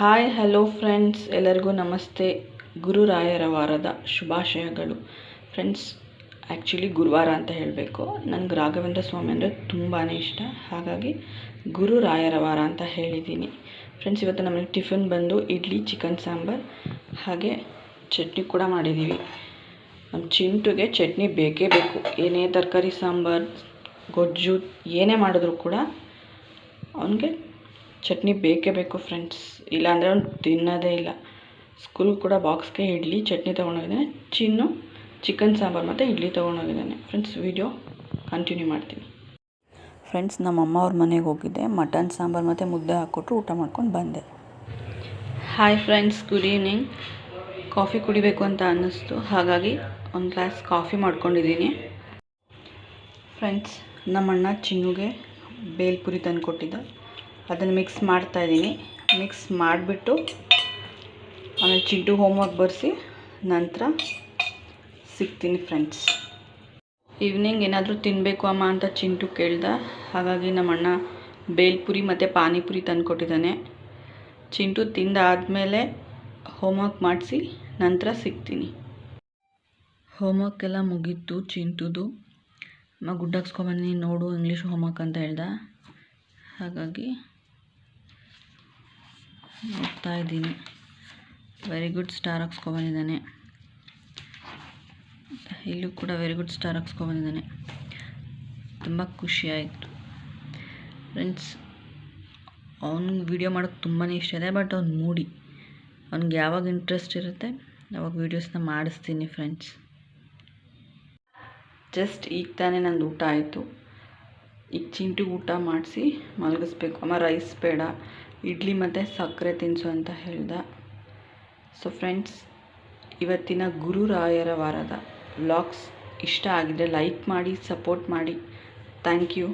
Hi, hello friends, ಎಲ್ಲರಿಗೂ ನಮಸ್ತೆ. ಗುರುರಾಯರ ವಾರದ ಶುಭಾಶಯಗಳು. ಫ್ರೆಂಡ್ಸ್ ಆ್ಯಕ್ಚುಲಿ ಗುರುವಾರ ಅಂತ ಹೇಳಬೇಕು. ನನಗೆ ರಾಘವೇಂದ್ರ ಸ್ವಾಮಿ ಅಂದರೆ ತುಂಬಾ ಇಷ್ಟ. ಹಾಗಾಗಿ ಗುರುರಾಯರ ವಾರ ಅಂತ ಹೇಳಿದ್ದೀನಿ. ಫ್ರೆಂಡ್ಸ್, ಇವತ್ತು ನಮಗೆ ಟಿಫಿನ್ ಬಂದು ಇಡ್ಲಿ, ಚಿಕನ್ ಸಾಂಬಾರ್, ಹಾಗೆ ಚಟ್ನಿ ಕೂಡ ಮಾಡಿದ್ದೀವಿ ನಮ್ಮ ಚಿಂಟುಗೆ ಚಟ್ನಿ ಬೇಕೇ ಬೇಕು. ಏನೇ ತರಕಾರಿ ಸಾಂಬಾರು, ಗೊಜ್ಜು, ಏನೇ ಮಾಡಿದ್ರು ಕೂಡ ಅವನಿಗೆ ಚಟ್ನಿ ಬೇಕೇ ಬೇಕು ಫ್ರೆಂಡ್ಸ್ ಇಲ್ಲಾಂದರೆ ಅವ್ನು ತಿನ್ನೋದೇ ಇಲ್ಲ. ಸ್ಕೂಲ್ ಕೂಡ ಬಾಕ್ಸ್ಗೆ ಇಡ್ಲಿ, ಚಟ್ನಿ ತೊಗೊಂಡೋಗಿದ್ದಾನೆ, ಚಿನ್ನು ಚಿಕನ್ ಸಾಂಬಾರು ಮತ್ತು ಇಡ್ಲಿ ತೊಗೊಂಡೋಗಿದ್ದಾನೆ. ಫ್ರೆಂಡ್ಸ್ ವಿಡಿಯೋ ಕಂಟಿನ್ಯೂ ಮಾಡ್ತೀನಿ. ಫ್ರೆಂಡ್ಸ್ ನಮ್ಮ ಅಮ್ಮ ಅವ್ರ ಮನೆಗೆ ಹೋಗಿದ್ದೆ. ಮಟನ್ ಸಾಂಬಾರು ಮತ್ತು ಮುದ್ದೆ ಹಾಕ್ಕೊಟ್ರು, ಊಟ ಮಾಡ್ಕೊಂಡು ಬಂದೆ. Hi friends good evening coffee ಕುಡಿಬೇಕು ಅಂತ ಅನ್ನಿಸ್ತು. ಹಾಗಾಗಿ ಒಂದು ಗ್ಲಾಸ್ ಕಾಫಿ ಮಾಡ್ಕೊಂಡಿದ್ದೀನಿ. ಫ್ರೆಂಡ್ಸ್ ನಮ್ಮಣ್ಣ ಚಿನ್ನುಗೆ ಬೇಲ್ಪುರಿ ತಂದು ಕೊಟ್ಟಿದ್ದ ಅದನ್ನು ಮಿಕ್ಸ್ ಮಾಡ್ತಾ ಇದ್ದೀನಿ ಮಿಕ್ಸ್ ಮಾಡಿಬಿಟ್ಟು ಆಮೇಲೆ ಚಿಂಟು ಹೋಮ್ವರ್ಕ್ ಬರೆಸಿ ನಂತರ ಸಿಗ್ತೀನಿ ಫ್ರೆಂಡ್ಸ್ ಈವ್ನಿಂಗ್ ಏನಾದರೂ ತಿನ್ನಬೇಕು ಅಮ್ಮ ಅಂತ ಚಿಂಟು ಕೇಳ್ದ. ಹಾಗಾಗಿ ನಮ್ಮಣ್ಣ ಬೇಲ್ಪುರಿ ಮತ್ತು ಪಾನಿಪುರಿ ತಂದು ಕೊಟ್ಟಿದ್ದಾನೆ. ಚಿಂಟು ತಿಂದಾದಮೇಲೆ ಹೋಮ್ವರ್ಕ್ ಮಾಡಿಸಿ ನಂತರ ಸಿಗ್ತೀನಿ. ಹೋಮ್ವರ್ಕ್ ಎಲ್ಲ ಮುಗೀತು ಚಿಂಟುದು. ಅಮ್ಮ ಗುಡ್ಡಾಕ್ಸ್ಕೊಂಬಂದು ನೋಡು ಇಂಗ್ಲೀಷ್ ಹೋಮ್ವರ್ಕ್ ಅಂತ ಹೇಳ್ದ. ಹಾಗಾಗಿ ನೋಡ್ತಾ ಇದ್ದೀನಿ. ವೆರಿ ಗುಡ್ ಸ್ಟಾರ್ ಹಾಕ್ಸ್ಕೊಬಂದಿದ್ದಾನೆ ಇಲ್ಲೂ ಕೂಡ ವೆರಿ ಗುಡ್ ಸ್ಟಾರ್ ಹಾಕ್ಸ್ಕೊಬಂದಿದ್ದಾನೆ ತುಂಬ ಖುಷಿಯಾಯಿತು ಫ್ರೆಂಡ್ಸ್ ಅವ್ನಿಗೆ ವೀಡಿಯೋ ಮಾಡೋಕ್ಕೆ ತುಂಬಾ ಇಷ್ಟ ಇದೆ ಬಟ್ ಅವ್ನು ಮೂಡಿ. ಅವ್ನಿಗೆ ಯಾವಾಗ ಇಂಟ್ರೆಸ್ಟ್ ಇರುತ್ತೆ, ಅವಾಗ ವೀಡಿಯೋಸ್ನ ಮಾಡಿಸ್ತೀನಿ ಫ್ರೆಂಡ್ಸ್ ಜಸ್ಟ್ ಈಗ ತಾನೇ ನಂದು ಊಟ ಆಯಿತು. ಈಗ ಚಿಂಟು ಊಟ ಮಾಡಿಸಿ ಮಲಗಿಸ್ಬೇಕು. ಅಮ್ಮ ರೈಸ್ ಬೇಡ. ಇಡ್ಲಿ ಮತ್ತು ಸಕ್ಕರೆ ತಿನಿಸು ಅಂತ ಹೇಳ್ದ. ಸೊ ಫ್ರೆಂಡ್ಸ್ ಇವತ್ತಿನ ಗುರುರಾಯರ ವಾರದ ವ್ಲಾಗ್ಸ್ ಇಷ್ಟ ಆಗಿದ್ರೆ ಲೈಕ್ ಮಾಡಿ ಸಪೋರ್ಟ್ ಮಾಡಿ. Thank you